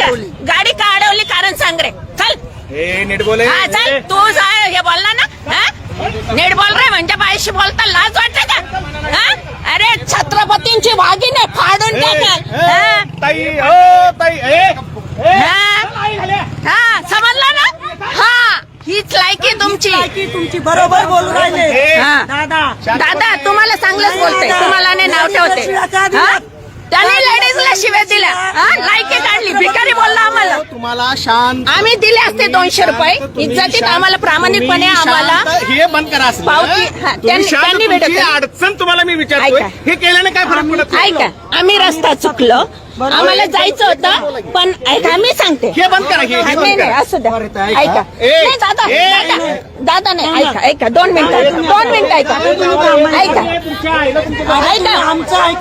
गाडी का अडवली कारण सांग रे चल. हे नीट बोले हा चल. तू जा हे बोलला ना हा? नीट बोल रे म्हणजे बाईशी बोलता लाज वाटते का? हा? अरे छत्रपतींची वाघीने फाडून टाकाल हा? ताई हो ताई ए, ए, हा? ताई झाल्या. हा समजला ना? हा हीच लायकी तुमची. की तुमची. बरोबर बोलू राहिले. ए, हा. दादा. दादा तुम्हाला चांगलंच बोलते. तुम्हाला नाही नाव ठेवते. हा? त्याने लेडीजला शिव्या दिल्या. हा? लायकी काढली. भिकारी आम्हाला तुम्हाला शांत आम्ही दिले असते दोनशे रुपये. इज्जतीत आम्हाला प्रामाणिकपणे आम्हाला हे बंद करा. पावती- हा, तुम्ही त्यांनी- शांत त्यांनी तुमची भेटत- अडचण तुम्हाला मी विचारतोय. ऐका. हे केल्याने काय फरक पडत नाही? ऐका. आम्ही रस्ता चुकलो. आम्हाला जायचं होतं पण ऐका मी सांगते. हे बंद करा हे- हे नाही बंद नाही करा. असू द्या. बरं, ऐका. ऐका. ए, नाही दादा ए, दादा दादा नाही ऐका ऐका दोन मिनिटं दोन मिनिटं ऐका. ऐका. ऐका.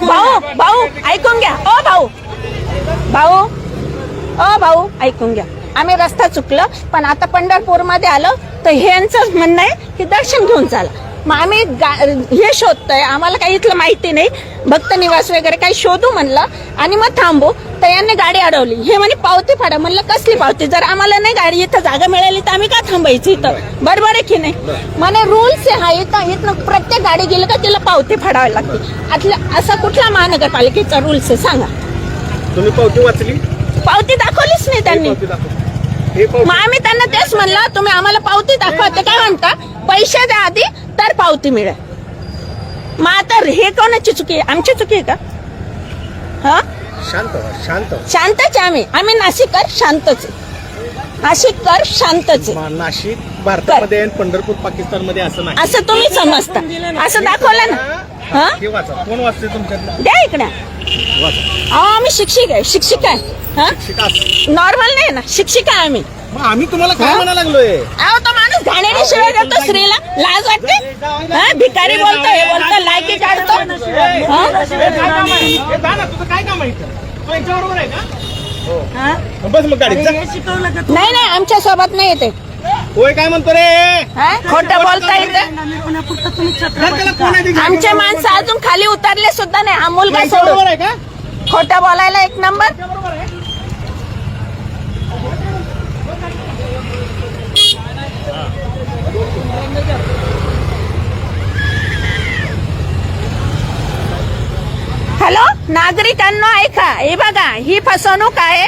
भाऊ भाऊ ऐकून घ्या. ओ भाऊ. भाऊ. अ भाऊ ऐकून घ्या. आम्ही रस्ता चुकलो पण आता पंढरपूरमध्ये आलो तर ह्यांचंच म्हणणं आहे की दर्शन घेऊन चाला. मग आम्ही गा- हे शोधतोय आम्हाला काही इथलं माहिती नाही. भक्त निवास वगैरे काही शोधू म्हणलं आणि मग थांबू. तर यांनी गाडी अडवली. हे म्हणे पावती फाडा. म्हणलं कसली पावती? जर आम्हाला नाही गाडी इथं जागा मिळाली तर आम्ही का थांबायची इथं? बरोबर आहे की नाही? म्हणे रूल्स आहे हा इथं. इथनं प्रत्येक गाडी गेली का तिला पावती फाडावी लागते. आतल्या असा कुठला महानगरपालिकेचा रूल्स आहे सांगा. तुम्ही पावती वाचली? पावती दाखवलीच नाही त्यांनी. मग आम्ही त्यांना तेच म्हणलं तुम्ही आम्हाला पावती दाखवा. ते काय म्हणता पैसे द्या आधी तर पावती मिळेल. मग आता हे कोणाची चुकी आहे? आमची चुकी आहे का? हा? शांत व्हा, शांत व्हा. शांतच आहे आम्ही. आम्ही नाशिककर शांतच आहे. नाशिककर शांतच आहे. मा- नाशिक भारतामध्ये आणि पंढरपूर पाकिस्तानमध्ये असं नाही. असं तुम्ही समजता. असं दाखवलं ना. हा हे वाचा. कोण वाचते तुमच्यातलं? द्या इकडे. वाचा. अहो आम्ही शिक्षिक आहे. शिक्षिका आहे. नॉर्मल नाही ना शिक्षिका आहे आम्ही. मग आम्ही तुम्हाला काय? म्हणा लागलोय? अहो तो माणूस घाणेरी शिवाय देतो स्त्रीला. लाज वाटते? हा भिकारी बोलतो हे बोलतो लायकी काढतो. हा? हे काय काम आहे? हे. हा? बस मग तू? नाही नाही आमच्यासोबत नाही येते. होय काय म्हणतो रे? हा? खोटं बोलता येते. आमचे माणसं अजून खाली उतरले सुद्धा नाही. हा मुलगा सोडून. आहे का? खोटं बोलायला एक नंबर. हॅलो नागरिकांनो ऐका. हे बघा ही फसवणूक आहे.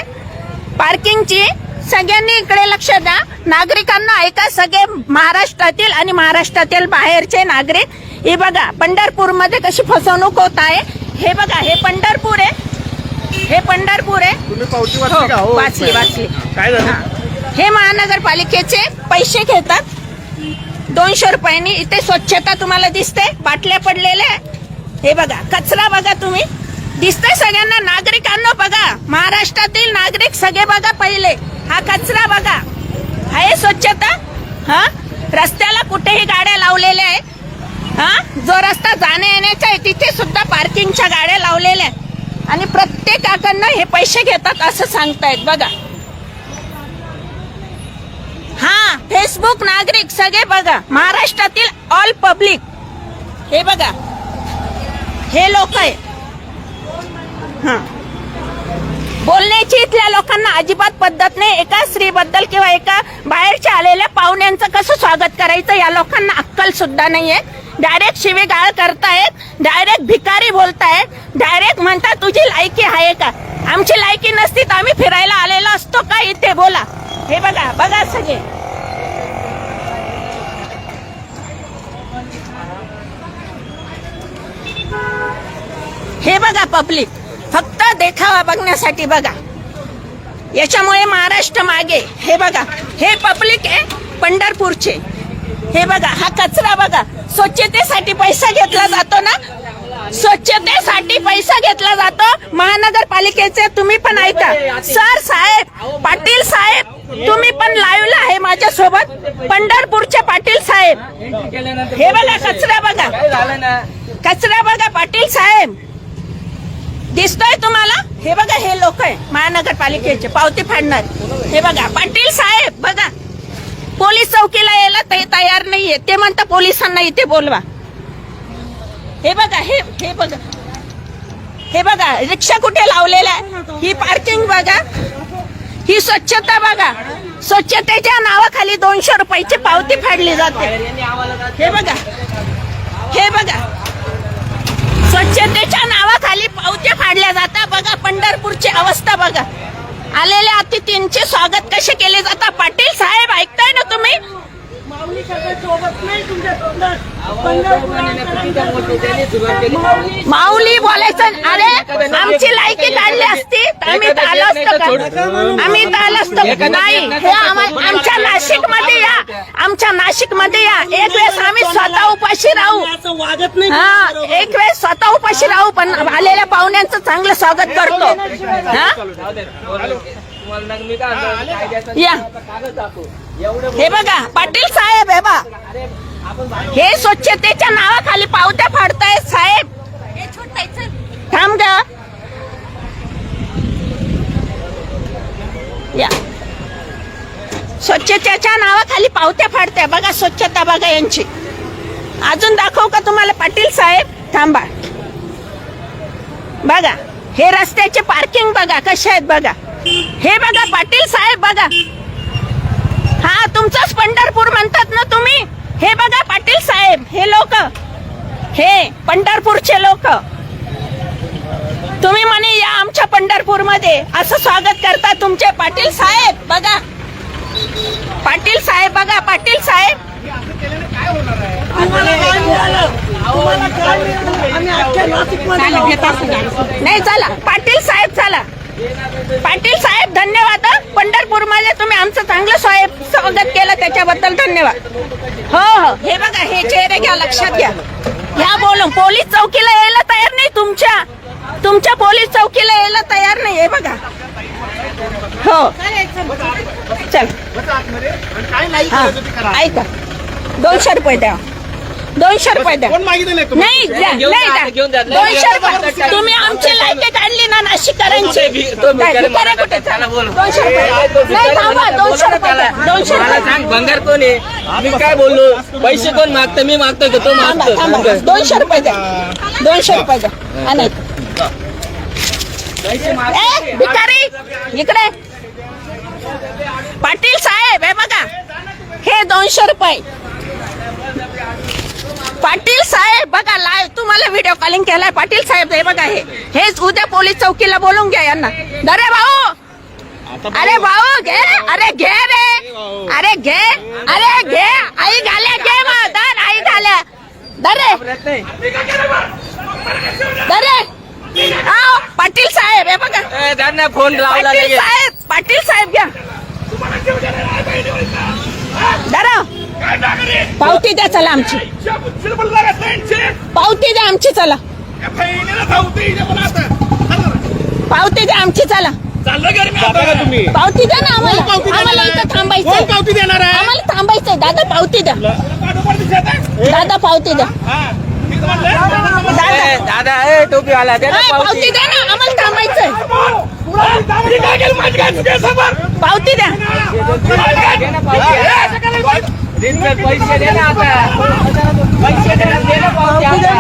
पार्किंगची. सगळ्यांनी इकडे लक्ष द्या. नागरिकांना ऐका सगळे महाराष्ट्रातील आणि महाराष्ट्रातील बाहेरचे नागरिक. हे बघा पंढरपूरमध्ये कशी फसवणूक होत आहे. हे बघा हे पंढरपूर आहे. हे पंढरपूर आहे. वाचली का? हो वाचली. काय हे महानगरपालिकेचे पैसे घेतात. दोनशे रुपयांनी इथे स्वच्छता तुम्हाला दिसते. बाटल्या पडलेल्या हे बघा कचरा बघा तुम्ही. दिसतंय सगळ्यांना नागरिकांना बघा. महाराष्ट्रातील नागरिक सगळे बघा पहिले. हा कचरा बघा. आहे स्वच्छता. हा? रस्त्याला कुठेही गाड्या लावलेल्या आहेत. हा? जो रस्ता जाण्या येण्याचा आहे तिथे सुद्धा पार्किंगच्या गाड्या लावलेल्या आहेत. आणि प्रत्येकाकडनं हे पैसे घेतात असं सांगतायत. बघा. हा फेसबुक नागरिक सगळे बघा. महाराष्ट्रातील ऑल पब्लिक हे बघा. हे लोक आहे. हा. बोलण्याची इथल्या लोकांना अजिबात पद्धत नाही. एका स्त्रीबद्दल किंवा एका बाहेरच्या आलेल्या पाहुण्यांचं कसं स्वागत करायचं या लोकांना अक्कल सुद्धा नाहीये. डायरेक्ट शिवेगाळ करतायत. डायरेक्ट भिकारी बोलतायत. डायरेक्ट म्हणतात तुझी लायकी आहे का? आमची लायकी नसती तर आम्ही फिरायला आलेलो असतो का? इथे बोला. हे बघा बघा सगळे. हे बघा पब्लिक फक्त देखावा बघण्यासाठी बघा. याच्यामुळे महाराष्ट्र मागे. हे बघा हे पब्लिक आहे पंढरपूरचे. हे बघा हा कचरा बघा. स्वच्छतेसाठी पैसा घेतला जातो ना? स्वच्छतेसाठी पैसा घेतला जातो. महानगरपालिकेचे तुम्ही पण ऐका. सर साहेब पाटील साहेब तुम्ही पण लाईव्हला आहे माझ्या सोबत पंढरपूरचे पाटील साहेब. हे बघा कचरा बघा. कचरा बघा पाटील साहेब. दिसतोय तुम्हाला? हे बघा हे लोक आहे महानगरपालिकेचे पावती फाडणार. हे बघा पाटील साहेब बघा. पोलीस चौकीला यायला ते तयार नाहीये. ते म्हणता पोलिसांना इथे बोलवा. हे बघा हे हे बघा. हे बघा रिक्षा कुठे लावलेला आहे? ही पार्किंग बघा. ही स्वच्छता बघा. स्वच्छतेच्या नावाखाली दोनशे रुपयाची पावती फाडली जाते. हे बघा. हे बघा. स्वच्छतेच्या नावाखाली पावत्या फाडल्या जातात बघा पंढरपूरची अवस्था बघा. आलेल्या अतिथींचे स्वागत कसे केले जातात पाटील साहेब ऐकताय ना तुम्ही? माऊली सगळं सोबत नाही तुमच्या तोंडात. माऊली बोलायचं अरे आमची लायकी काढली असती आम्ही आलो असतो आम्ही आलो असतो नाही आमच्या नाशिकमध्ये या. आमच्या नाशिकमध्ये या. एक वेळेस आम्ही स्वतः उपाशी राहू. वागत नाही हा एक वेळेस स्वतः उपाशी राहू पण आलेल्या पाहुण्यांचं चांगलं स्वागत करतो. हा? या. हे बघा पाटील साहेब हे बा हे स्वच्छतेच्या नावाखाली पावत्या फाडतायत साहेब. थांब ग. या. स्वच्छतेच्या नावाखाली पावत्या फाडताय. बघा स्वच्छता बघा यांची. अजून दाखव का तुम्हाला पाटील साहेब? थांबा. बघा हे रस्त्याचे पार्किंग बघा कसे आहेत बघा. हे बघा पाटील साहेब बघा. हा तुमचंच पंढरपूर म्हणतात ना तुम्ही? हे बघा पाटील साहेब हे लोक. हे पंढरपूरचे लोक. तुम्ही म्हणे या आमच्या पंढरपूरमध्ये असं स्वागत करता तुमचे पाटील साहेब बघा. पाटील साहेब बघा पाटील साहेब. नाही चला. पाटील साहेब चला. पाटील साहेब धन्यवाद पंढरपूरमध्ये तुम्ही आमचं चांगलं साहेब स्वागत केलं त्याच्याबद्दल धन्यवाद. हो हो. हे बघा हे चेहरे घ्या लक्षात घ्या. ह्या बोलून पोलीस चौकीला यायला तयार नाही तुमच्या. तुमच्या पोलीस चौकीला यायला तयार नाही हे बघा. हो. चल. हा. ऐका. दोनशे रुपये द्या. दोनशे रुपये द्या. नाही द्या, द्या. दोनशे रुपये. तुम्ही आमची लायकी ना नाशिककरांची तो भी- तो भी काय, करे भिकारी मला कुठे? दोनशे रुपये. नाही थांबा दोनशे रुपये. दोनशे रुपये. भंगार कोण आहे? मी काय बोललो? पैसे कोण मागतं? मी मागतोय का? तो मागतो दोनशे रुपये द्या. दोनशे रुपये द्या. नाही भिकारी! इकडे. पाटील साहेब हे बघा. हे दोनशे रुपये. पाटील साहेब बघा लाईव्ह तुम्हाला व्हिडिओ कॉलिंग केलाय. पाटील साहेब हे बघा हे हेच उद्या पोलीस चौकीला बोलून घ्या यांना. अरे भाऊ! अरे भाऊ घे. अरे घे रे अरे घे. अरे घे. आई घाल्या घे मग दर आई घाल्या. दरे दरे आओ, पाटील साहेब हे बघा. त्यांना फोन लावला पाटील. साहेब पाटील साहेब घ्या. दरा पावती द्या चला आमची. पावती द्या आमची चला. पावती द्या आमची चला. जाता का तुम्ही? पावती द्या ना आम्हाला. आम्हाला इथं थांबायचं पावती देणार आहे? आम्हाला थांबायचंय. दादा पावती द्या. दादा पावती द्या. दादा ए, टोपी आला दे पावती. द्या ना. आम्हाला थांबायचंय. पावती द्या. पावती. दिनभर पैसे दे ना आता. पैसे दे ना, दे ना पावती आता.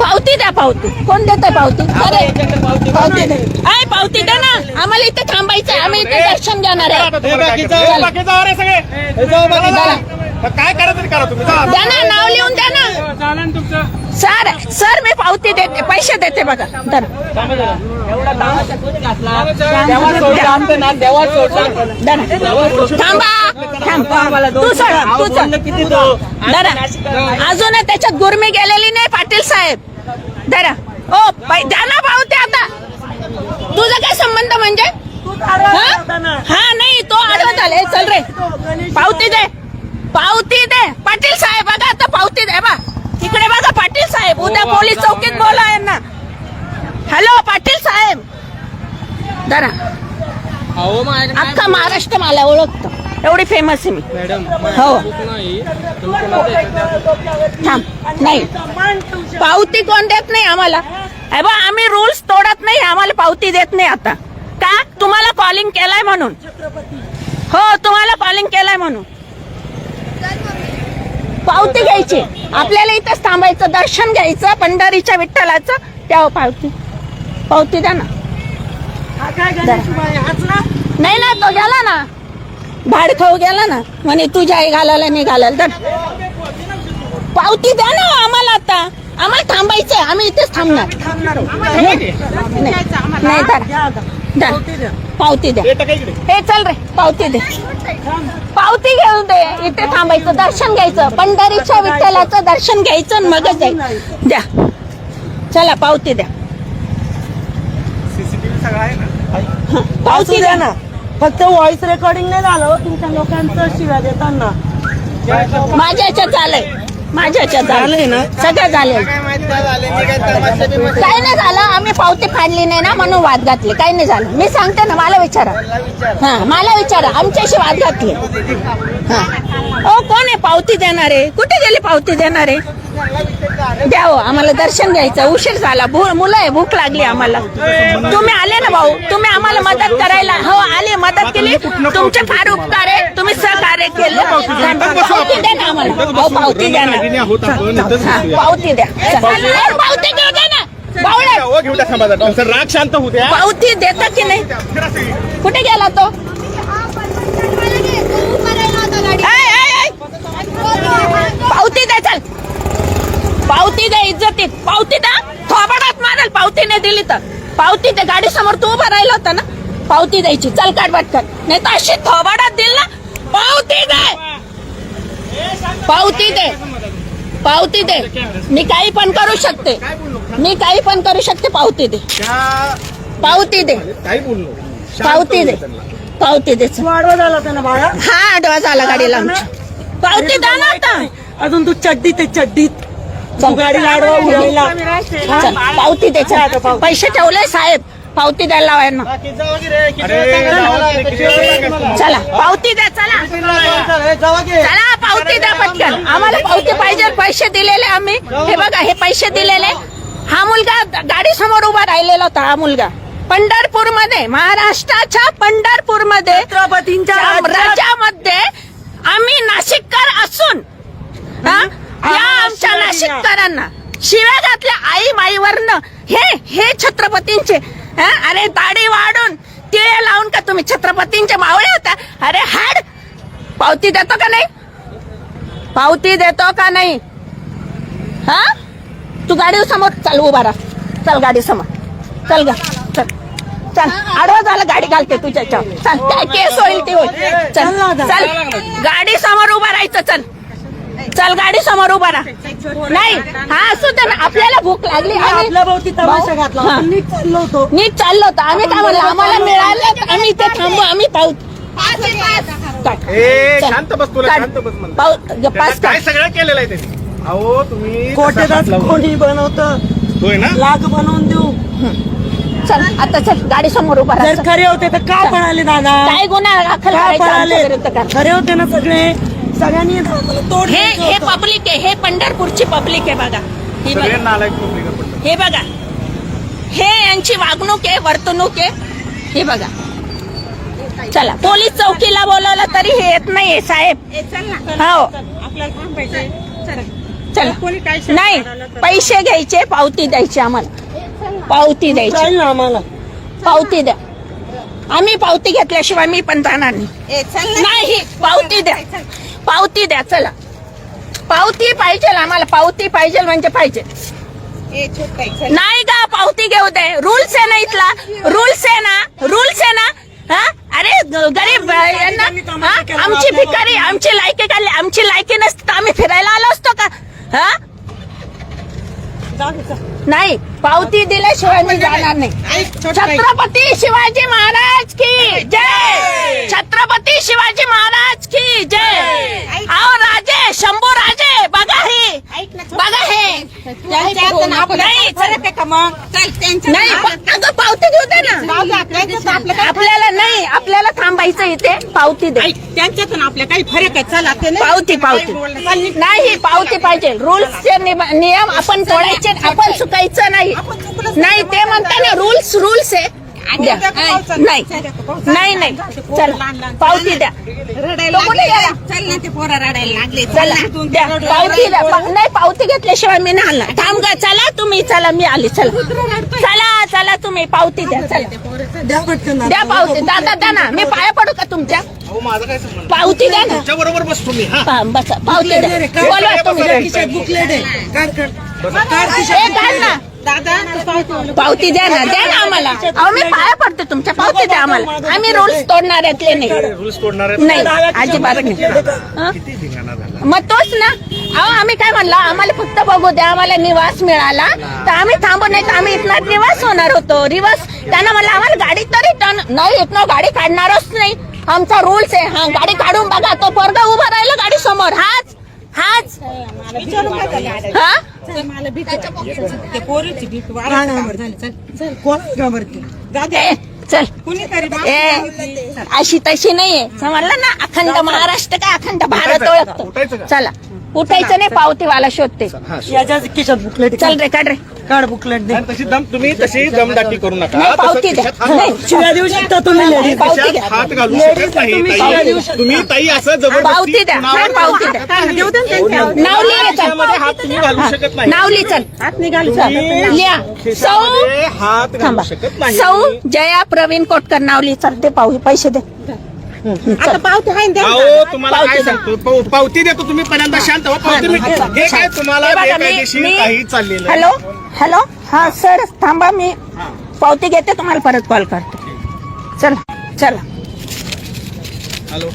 पावती द्या पावती. कोण देत पावती? अरे पावती पावती द्या आय पावती द्या ना. आम्हाला इथे थांबायचंय. आम्ही इथे दर्शन घेणार आहे. हे आहे हे काय करा तरी करा तुम्ही. द्या ना नाव लिहून द्या ना. सर सर मी पावती देते पैसे देते बघा. ना. थांबा. थांब. तू सर तू धरा अजून त्याच्यात गुरमी गेलेली नाही पाटील साहेब. धरा ओ पै- द्या ना पावती आता. तुझा काय संबंध म्हणजे? हा? हा नाही तो आडवत आले चल रे. पावती दे. पावती दे. पाटील साहेब बघा आता पावती दे बा इकडे बघा पाटील साहेब उद्या पोलीस चौकीत बोला यांना. हॅलो पाटील साहेब. जरा अख्खा महाराष्ट्र मला ओळखतो. एवढी फेमस आहे मी. हो. थांब. नाही. पावती कोण देत नाही आम्हाला? हे बा आम्ही रूल्स तोडत नाही आम्हाला पावती देत नाही आता. का? तुम्हाला कॉलिंग केलाय म्हणून. हो तुम्हाला कॉलिंग केलाय म्हणून. पावती घ्यायची. आपल्याला इथंच थांबायचं दर्शन घ्यायचं पंढरीच्या विठ्ठलाचं. त्या पावती. पावती द्या ना. हा नाही ना तो गेला ना. भाडखाऊ गेला ना. म्हणे तुझ्या आई घालायला नाही घालायला. पावती द्या ना आम्हाला आता. आम्हाला थांबायचंय. आम्ही इथेच थांबणार. नाही पावती द्या. हे चल रे पावती दे. पावती घेऊ दे. इथे थांबायचं दर्शन घ्यायचं. पंढरीच्या विठ्ठलाचं दर्शन घ्यायचं आणि मगच जायचं. द्या. चला पावती द्या. सीसीटीव्ही सगळं आहे ना? असू पावती द्या ना. फक्त व्हॉइस रेकॉर्डिंग नाही झालं हो तुमच्या लोकांचं शिव्या देताना. माझ्या याच्यात झालंय. माझ्या याच्यात झालंय झालंय ना? सगळं झालंय. काय नाही झालं आम्ही पावती फाडली नाही ना म्हणून वाद घातले. काही नाही झालं. मी सांगते ना मला विचारा. हा मला विचारा. आमच्याशी वाद घातले. हा. ओ कोण आहे पावती देणारे? कुठे गेली पावती देणारे? द्या हो आम्हाला दर्शन घ्यायचं. उशीर झाला. भू मुलं आहे भूक लागली आम्हाला. तुम्ही आले ना भाऊ? तुम्ही आम्हाला मदत करायला हो आले मदत केली. तुमचे फार उपकार आहे तुम्ही केलं. पावती द्या. ना आम्हाला. पावती द्या ना. पावती द्या. पावती घेऊ द्या. ना. राग शांत द्या. पावती देता की नाही? कुठे गेला तो. पावती द्या चल. पावती द्या इज्जतीत. पावती द्या थोबाडात मारेल पावती नाही दिली तर. पावती द्या गाडी समोर तू उभा राहिला होता ना. पावती द्यायची. चल काढ नाही तर अशी थोबाडात दिल ना पावती दे! पावती दे! पावती दे! मी काही पण करू शकते. मी काही पण करू शकते पावती दे. पावती दे. पावती दे. पावती दे हा आडवा झाला गाडीला आमच्या पावती द्या ना आता. अजून तू चड्डीत आहे चड्डीत. चल. तू गाडी लाडवा उडवायला. चल पावती दे. पैसे ठेवले साहेब. पावती द्यायला लावा यांना? चला पावती द्या चला. चला पावती द्या पटकन. आम्हाला पावती पाहिजे पैसे दिलेले आम्ही. हे बघा हे पैसे दिलेले. हा मुलगा गाडी समोर उभा राहिलेला होता हा मुलगा. पंढरपूरमध्ये महाराष्ट्राच्या पंढरपूरमध्ये राज्यामध्ये आम्ही नाशिककर असून हा, या आमच्या नाशिककरांना शिव्या घातल्या आई माईवरनं हे हे छत्रपतींचे. हा, अरे दाढी वाढून तिळे लावून का तुम्ही छत्रपतींचे मावळे होता? अरे हाड! पावती देतो का नाही? पावती देतो का नाही? हा? तू गाडी समोर चल उभा राहा. चल गाडी समोर. चल ग चल. चल आडवा झालं गाडी घालते तुझ्या. चल काय केस होईल ते होईल. चल चल. गाडी समोर उभा राहायचं चल. चल गाडी समोर उभा राहा. नाही हा असू दे ना आपल्याला भूक लागली. आम्ही- आपल्या भोवती तमाशा घातला हा. आपण नीट चाललो होतो. नीट चाललो होतो. आम्ही काय म्हणलं आम्हाला मिळालं तर आम्ही इथे थांबू आम्ही पाहू. काढ. ए, चल. शांत बस तुला काढ. शांत बस म्हणलं. पाहू त्याला पास काय काढ. सगळं केलेलं आहे त्यांनी? अहो तुम्ही कोटेदास कोणी बनवतं. होय ना? लाग बनवून देऊ. चल आता चल गाडी समोर उभा राहा. जर खरे होते तर का पळाले दादा? काय गुन्हा दाखल का करायचा? पळाले? आमच्या विरुद्ध कर. खरे होते ना सगळे? सगळ्यांनी तोड हे हे. पब्लिक आहे. हे पंढरपूरची पब्लिक आहे बघा. ही बघा. हे बघा. हे यांची वागणूक आहे वर्तणूक आहे. हे बघा. चला पोलीस चौकीला बोलवलं तरी हे येत नाहीये साहेब. हो. चला. नाही पैसे घ्यायचे पावती द्यायची आम्हाला. पावती द्यायची. आम्हाला. पावती द्या. आम्ही पावती घेतल्याशिवाय मी पण जाणार नाही. नाही पावती द्या. पावती द्या चला. पावती पाहिजे आम्हाला पावती पाहिजे म्हणजे पाहिजे. नाही का पावती घेऊ दे. रूल्स आहे ना इथला. रूल्स आहे ना रूल्स आहे ना. हा? अरे गरीब यांना? आमची भिकारी आमची लायकी काढली. आमची लायकी नसती तर आम्ही फिरायला आलो असतो का? हा? नाही पावती दिल्याशिवाय मी जाणार नाही. छत्रपती शिवाजी महाराज की जय! छत्रपती शिवाजी महाराज की जय! आओ राजे शंभू राजे बघा हे. बघा हे. नाही चल. नाही प- अगं पावती घेऊ दे ना आपल्याला नाही आपल्याला थांबायचं इथे पावती दे. त्यांच्यातून आपल्या काही फरक आहे. चला पावती पावती. नाही पावती पाहिजे. रूल्सचे नियम आपण तोडायचे आपण चुकायचं नाही. नाही. ते म्हणता ना रूल्स रूल्स आहे. द्या. नाही नाही. नाही चला पावती द्या. रडायला तो कुठे गेला? चल ना ते पोरं रडायला लागले. चला. द्या. पावती द्या. पा- नाही पावती घेतल्याशिवाय मी नाही आला थांब गा चला तुम्ही चला मी आली. चला. चला चला तुम्ही पावती द्या. चला. द्या पटकन ना. द्या पावती. दादा द्या ना. मी पाया पडू का तुमच्या? अहो माझं काय संबंध? पावती द्या ना. तुमच्या बरोबर बसतो मी हा. पा- बसा. पावती द्या. बोलवा तुम्ही. बुकलेट आहे. ए, काढ ना. पावती- द्या ना द्या ना आम्हाला. अहो मी पाया पडते तुमच्या पावती द्या आम्हाला. आम्ही रूल्स तोडणाऱ्यातले नाही. रूल्स तोडणार नाही अजिबात नाही? किती धिंगाणा झाला? मग तोच ना. अहो आम्ही काय म्हणलं आम्हाला फक्त बघू द्या आम्हाला निवास मिळाला. तर आम्ही थांबू नाही तर आम्ही इथनं निवास होणार होतो. रिवास त्यांना म्हणलं आम्हाला गाडी तरी टर्न नाही इथनं गाडी काढणारच नाही. आमचा रूल्स आहे. हा गाडी काढून बघा तो पोरगा उभा राहिला गाडी समोर. हाच हाच. हा? मला भीती वाटते. ते पोरीची भीती काढ वाढत आंबर. झाली. चल, चल. कोण घाबरते? दादा ए, चल. कुणीतरी ए अशी तशी नाहीये. समजलं ना? अखंड महाराष्ट्र काय अखंड भारत उठायचं ओळखतो? का? चला. उठायचं नाही पावतीवाला शोधते. याच्या खिशात बुकलेट चल रे काढ रे. काढ बुकलेट दे. आणि तशी दम तुम्ही तशी दमदाटी करू नका. नाही तसं पावती द्या. खिशात हात- नाही शिव्या देऊ शकता तुम्ही लेडीज. पावती खिशात द्या. हात घालू शकत नाही तुम्ही ताई. शिव्या देऊ शकता. तुम्ही ताई असं जबरदस्ती पावती द्या. नाही पावती द्या. नाव लिहा. चल खिशामध्ये हात तुम्ही घालू शकत नाही. नाव हात निघाल चल लिहा. सौ खिशामध्ये हात थांबा. घालू शकत नाही. सौ जया प्रवीण कोटकर नाव लिह चल ते पाहू पैसे दे. आता पावती आहे ना. अहो तुम्हाला काय. सांगतो? पाव- पावती देतो तुम्ही पहिल्यांदा शांत व्हा. पावती मी हे काय तुम्हाला हे बघा, मी- बेकायदेशीर मी- काही चाललेलं. हॅलो हॅलो हा सर थांबा मी पावती घेते तुम्हाला परत कॉल करते. चला चला. हॅलो.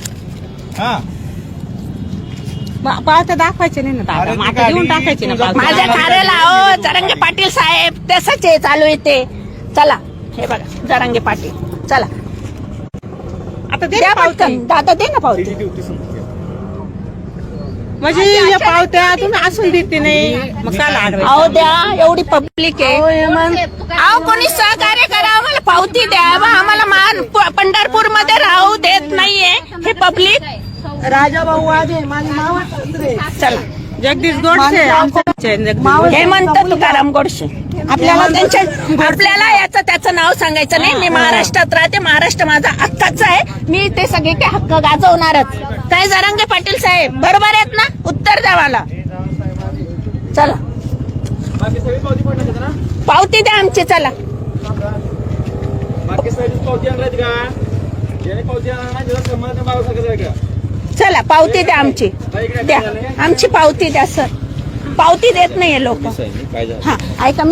हा. पा- पावत्या दाखवायचे नाही ना दादा. अरे ती देऊन गाडी टाकायची ना तुझा पावती. माझ्या कार्याला अहो जरंगे पाटील साहेब तसंच आहे चालू आहे ते. चला हे बघा जरंगे पाटील. चला. आता दे द्या ना पावती. पटकन. दादा दे ना पावती. म्हणजे या पावत्या तुम्ही असून देते नाही. मग काय अडवायचं अहो द्या. एवढी पब्लिक आहे. अहो कोणी सहकार्य करा. आम्हाला पावती द्या. बा, आम्हाला मान पंढरपूरमध्ये राहू देत नाहीये. हे पब्लिक राजा भाऊ वाजे माझे मामा. चला. जगदीश गोडसे आमचे. जगदीश हेमंत तुकाराम गोडसे. आपल्याला त्यांच्या आपल्याला याचं त्याचं नाव सांगायचं नाही. मी महाराष्ट्रात राहते. महाराष्ट्र माझा हक्काचा आहे. मी ते सगळे काही हक्क गाजवणारच. काय जरांगे पाटील साहेब बरोबर आहेत ना? उत्तर द्या मला. चला. पावती द्या आमची चला. चला पावती द्या आमची. द्या. आमची पावती द्या सर. पावती देत नाहीये लोक. काय झालं हा ऐका